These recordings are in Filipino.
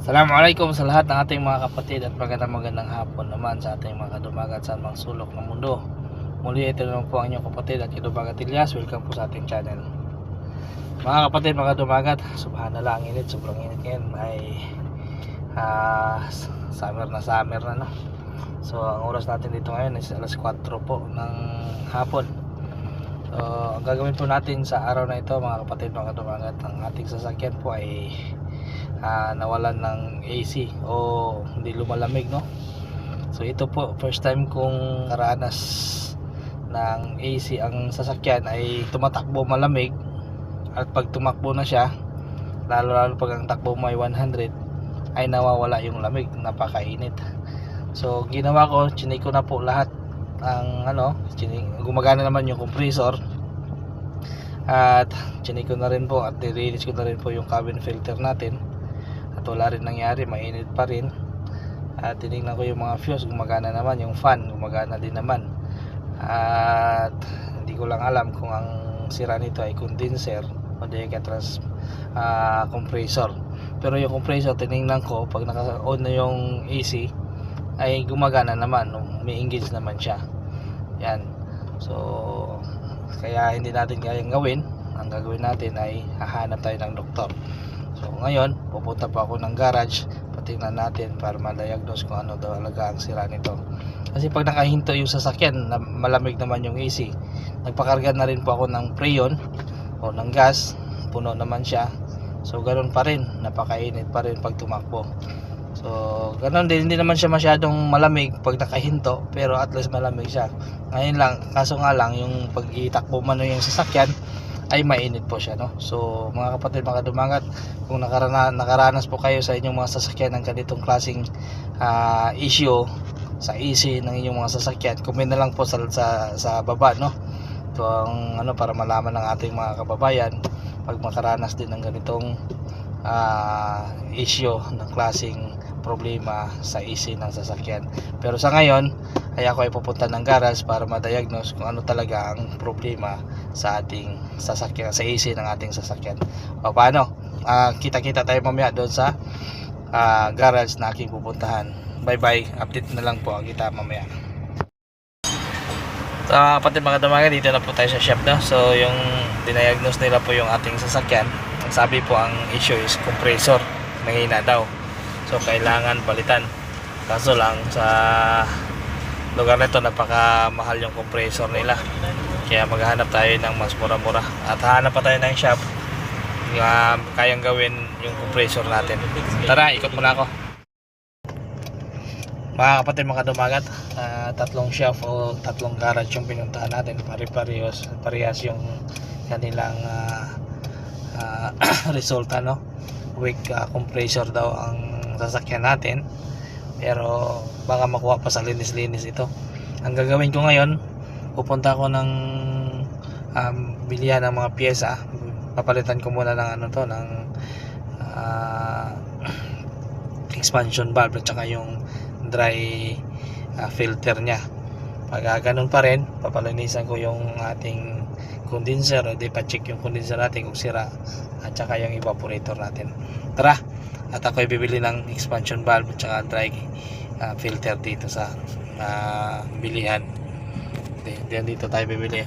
Assalamualaikum sa lahat ng ating mga kapatid at magandang magandang hapon naman sa ating mga kadumagat sa mga sulok ng mundo. Muli ito naman po ang inyong kapatid at kadumagat Ilyas. Welcome po sa ating channel. Mga kapatid, mga kadumagat, subhanallah ang init, sobrang init ngayon ay ah, summer na summer na no. So ang oras natin dito ngayon is alas 4 po ng hapon. So ang gagawin po natin sa araw na ito mga kapatid, mga kadumagat, ang ating sasakyan po ay ah, nawalan ng AC o hindi lumalamig no? So ito po first time kong karanas ng AC ang sasakyan ay tumatakbo malamig at pag tumakbo na siya lalo lalo pag ang takbo mo ay 100 ay nawawala yung lamig. Napakainit. So ginawa ko chinik ko na po lahat ang ano chinik, gumagana naman yung compressor at chinik ko na rin po at nirelease ko na rin po yung cabin filter natin at wala rin nangyari mainit pa rin. At tinignan ko yung mga fuse gumagana naman yung fan gumagana din naman. At hindi ko lang alam kung ang sira nito ay condenser o kaya trans ah, compressor. Pero yung compressor tinignan ko pag naka-on na yung AC ay gumagana naman may engage naman siya. Yan. So kaya hindi natin kayang gawin. Ang gagawin natin ay hahanap tayo ng doktor So ngayon, pupunta pa ako ng garage, patingnan natin para ma-diagnose kung ano daw talaga ang sira nito. Kasi pag nakahinto yung sasakyan, malamig naman yung AC, nagpakarga na rin po ako ng preyon o ng gas, puno naman siya. So ganoon pa rin, napakainit pa rin pag tumakbo. So ganoon din, hindi naman siya masyadong malamig pag nakahinto, pero at least malamig siya. Ngayon lang, kaso nga lang, yung pag itakbo man yung sasakyan, ay mainit po siya no? So mga kapatid mga dumangat kung nakarana, nakaranas po kayo sa inyong mga sasakyan ng ganitong klaseng ah, issue sa AC ng inyong mga sasakyan comment na lang po sa, sa, sa baba no? Ito ang ano para malaman ng ating mga kababayan pag makaranas din ng ganitong ah, issue ng klaseng problema sa AC ng sasakyan pero sa ngayon ay ako ay pupunta ng garage para ma-diagnose kung ano talaga ang problema sa ating sasakyan sa AC ng ating sasakyan o paano Ah, kita-kita tayo mamaya doon sa ah, garage na aking pupuntahan bye bye update na lang po kita mamaya So, mga kapatid mga damaga, dito na po tayo sa shop na. So, yung dinayagnos nila po yung ating sasakyan. Sabi po ang issue is compressor. Mahina daw. So, kailangan palitan. Kaso lang, sa lugar na ito, napakamahal yung compressor nila. Kaya maghahanap tayo ng mas mura-mura. At hahanap pa tayo ng shop na kayang gawin yung compressor natin. Tara, ikot muna ako. Mga kapatid, mga dumagat, ah, tatlong shop o tatlong garage yung pinuntahan natin. Pare-parehas, parehas yung kanilang ah, ah, resulta, no? Weak ah, compressor daw ang sasakyan natin. Pero baka makuha pa sa linis-linis ito. Ang gagawin ko ngayon, pupunta ako ng um, bilihan ng mga pyesa. Papalitan ko muna ng ano to, ng ah, expansion valve at saka yung dry ah, filter niya pag ah, ganun pa rin papalinisan ko yung ating condenser o di pa check yung condenser natin kung sira at saka yung evaporator natin. Tara at ako bibili ng expansion valve at saka dry ah, filter dito sa ah, bilihan. Diyan dito tayo bibili.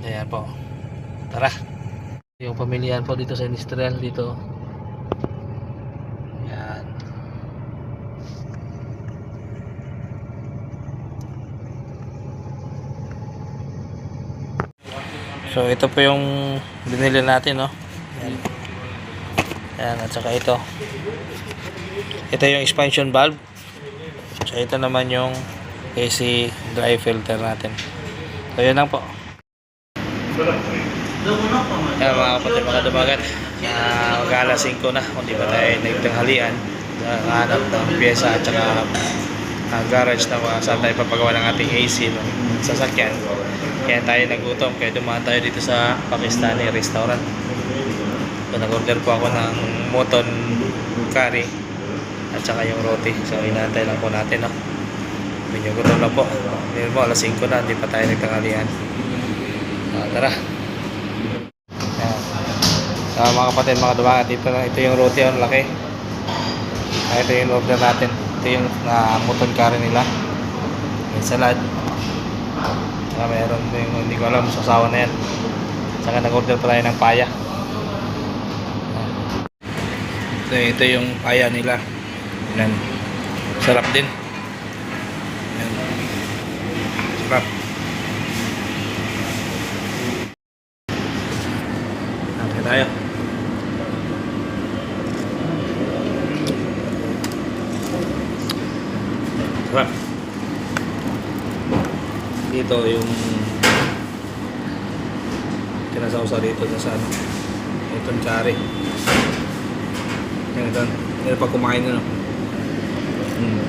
Ayan po. Tara. Yung pamilihan po dito sa industrial dito so ito po yung binili natin no? Yan, yan at saka ito. Ito yung expansion valve. So ito naman yung AC dry filter natin. So yun lang po. Kaya mga kapatid, mga dumagat, uh, mag-alas 5 na, kung di pa tayo nagtanghalian, hanap ng pyesa at saka uh, garage na mga saan tayo papagawa ng ating AC ng sasakyan. Kaya tayo nagutom, kaya dumaan tayo dito sa Pakistani restaurant. So, nag-order po ako ng moton curry at saka yung roti. So, inaantay lang po natin, no? Medyo gutom na po. Hindi mo, alas 5 na, hindi pa tayo nagtanghalian. Ah, tara. Ayan. Sa mga kapatid, mga dumagat, ito, ito yung roti, ang laki. Ah, ito yung order natin. Ito yung na muton curry nila. May salad. Saka mayroon din, hindi ko alam, sasawa na yan. Saka nag-order pa tayo ng paya. Ito, ito yung paya nila. Yan. Sarap din. Yan. Sarap. Okay tayo. Sarap. Dito yung kinasawsa dito sa ano. Itong kari. Yan ito. Yan pag kumain na no. Hmm.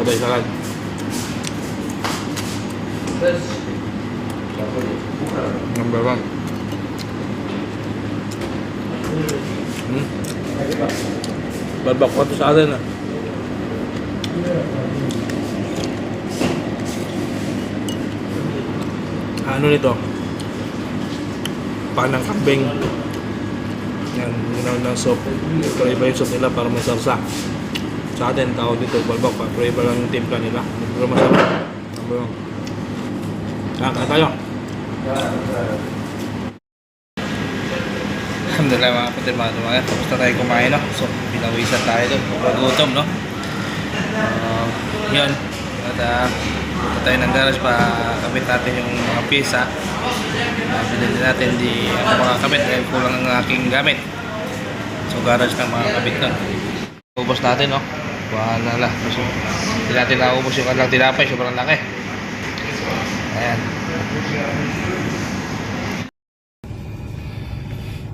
Sabay salad. Number one. Hmm? Barbak to sa atin ah. Ano nito? Panang kambing. Yan, ginawa ng soup. Ito iba yung soup nila para may sarsa. Sa atin, tawag dito, balbak pa. Pero iba lang yung timpla nila. Pero masarap. Number one. Ah, kaya tayo. Alhamdulillah mga kapatid, mga tumagal. Tapos na tayo kumain, no? So, pinawisan tayo doon. Paggutom, no? Uh, yun. At uh, punta tayo ng garage pa kabit natin yung mga pyesa. Uh, binili natin, di ako makakabit dahil kulang ang aking gamit. So, garage ng mga kabit doon. Ubos natin, no? Bahala la. So, hindi natin naubos yung kanilang tinapay. Sobrang laki. Ayan.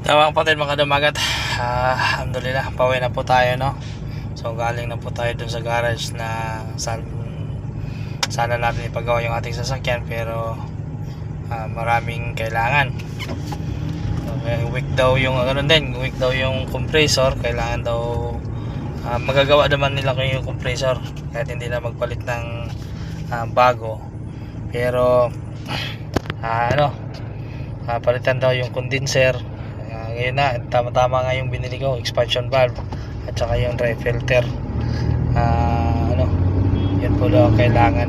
Tama kapatid mga dumagat. Ah, alhamdulillah, pauwi na po tayo no. So galing na po tayo dun sa garage na san, sana natin ipagawa yung ating sasakyan pero ah, maraming kailangan. Okay, weak daw yung ano din, weak daw yung compressor, kailangan daw ah, magagawa naman nila ko yung compressor kahit hindi na magpalit ng ah, bago. Pero ah, ano, ah, palitan daw yung condenser Ah, ngayon na, tama-tama nga yung binili ko, expansion valve at saka yung dry filter. Ano, yun po daw ang kailangan.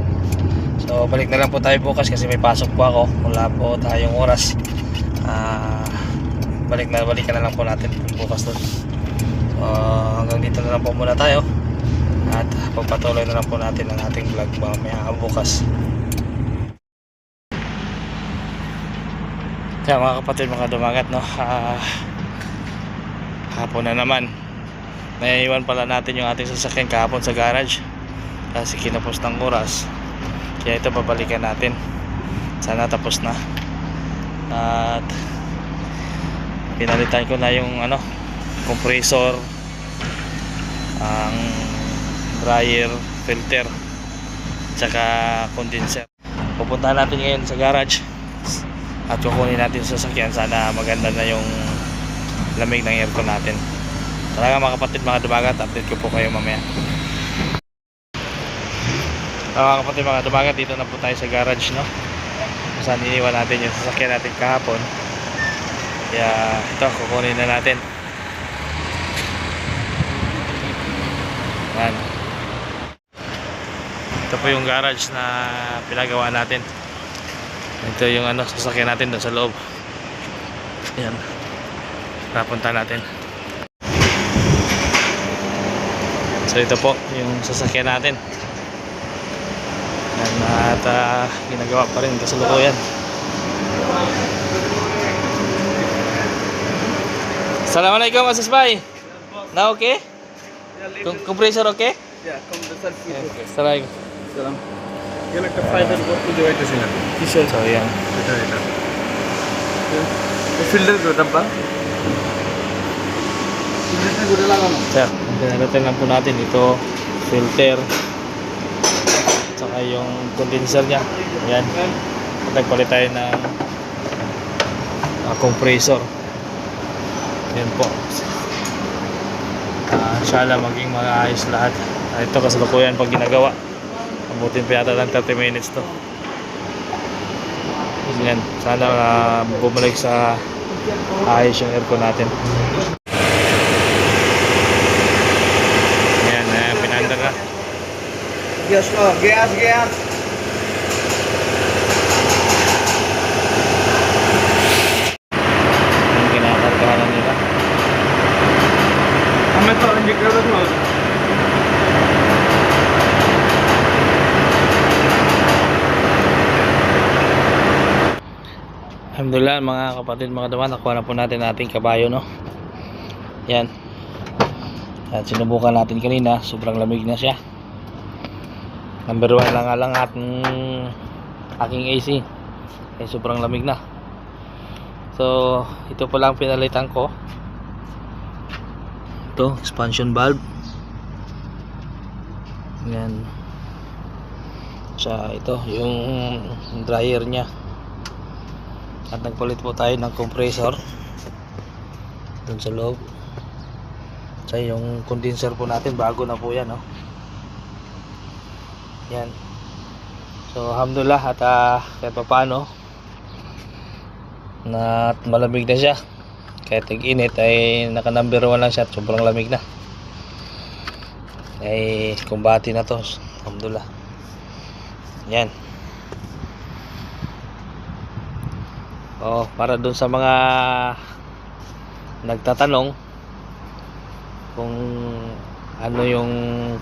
So, balik na lang po tayo bukas kasi may pasok po ako. Wala po tayong oras. Ah, balik na, balikan na lang po natin bukas doon. So, hanggang dito na lang po muna tayo. At pagpatuloy na lang po natin ang ating vlog mamaya bukas. Kaya mga kapatid, mga dumagat, no? Ah, hapon na naman. Naiiwan pala natin yung ating sasakyan kahapon sa garage. Kasi kinapos ng oras. Kaya ito babalikan natin. Sana tapos na. At pinalitan ko na yung ano, compressor, ang dryer, filter, tsaka condenser. Pupuntahan natin ngayon sa garage at kukunin natin sa sasakyan sana maganda na yung lamig ng aircon natin talaga mga kapatid mga dumagat update ko po kayo mamaya Mga kapatid mga dumagat dito na po tayo sa garage no saan iniwan natin yung sasakyan natin kahapon kaya ito kukunin na natin yan ito po yung garage na pinagawa natin ito yung ano, sasakyan natin doon sa loob. Ayan. Napunta natin. So ito po yung sasakyan natin. Ayan, at ah, ginagawa pa rin kasalukuyan. Assalamualaikum Mas Bay. Na okay? Kum- Compressor okay? Yeah, come the selfie. Okay. Assalamualaikum. Salam. You'll have to find and go to the right singer. T-shirt. So ayan. Ito, ito. The filter ko, dabba? Filter ko lang ano? Sir, ang pinalitan lang po natin ito, filter, saka yung condenser niya. Ayan. Nagpalit tayo ng ah, compressor. Ayan po. Ah, inshallah maging maayos lahat. Ah, ito kasalukuyan pag ginagawa. Abutin pa yata ng 30 minutes to. Ayan. sana ah, bumalik sa ayos yung aircon natin. Ayan, uh, pinandar na. Diyos ko. Gias, gias. Ang kinakargahan nila. Ang metro, hindi ka. Alhamdulillah mga kapatid mga dama nakuha na po natin ating kabayo no yan at sinubukan natin kanina sobrang lamig na siya number 1 lang nga lang ating aking AC ay sobrang lamig na. So ito po lang pinalitan ko. Ito expansion valve. Yan sa ito yung dryer nya at nagpalit po tayo ng compressor dun sa loob. Sa yung condenser po natin bago na po yan no? Yan. So alhamdulillah at uh, kahit pa paano na malamig na siya. Kahit nag-init ay naka number 1 lang siya sobrang lamig na. Ay kumbati na to. Alhamdulillah. Yan. Oh, para doon sa mga nagtatanong kung ano yung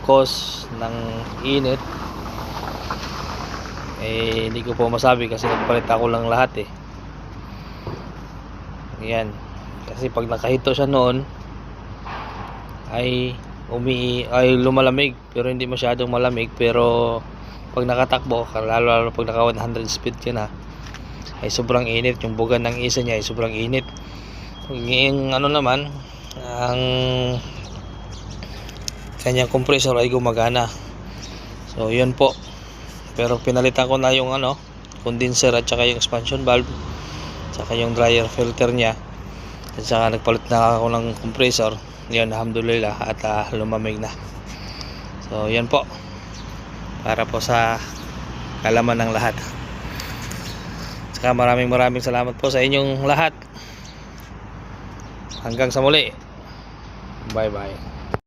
cause ng init eh hindi ko po masabi kasi nagpalit ako lang lahat eh. Yan kasi pag nakahito siya noon ay umi ay lumalamig pero hindi masyadong malamig. Pero pag nakatakbo lalo lalo pag naka 100 speed ka na ay sobrang init. Yung bugan ng isa niya ay sobrang init. Yung ano naman ang kanyang compressor ay gumagana. So yun po pero pinalitan ko na yung ano condenser at saka yung expansion valve saka yung dryer filter niya at saka nagpalit na ako ng compressor yun alhamdulillah at ah, lumamig na so yan po para po sa kalaman ng lahat Saka maraming maraming salamat po sa inyong lahat. Hanggang sa muli. Bye bye.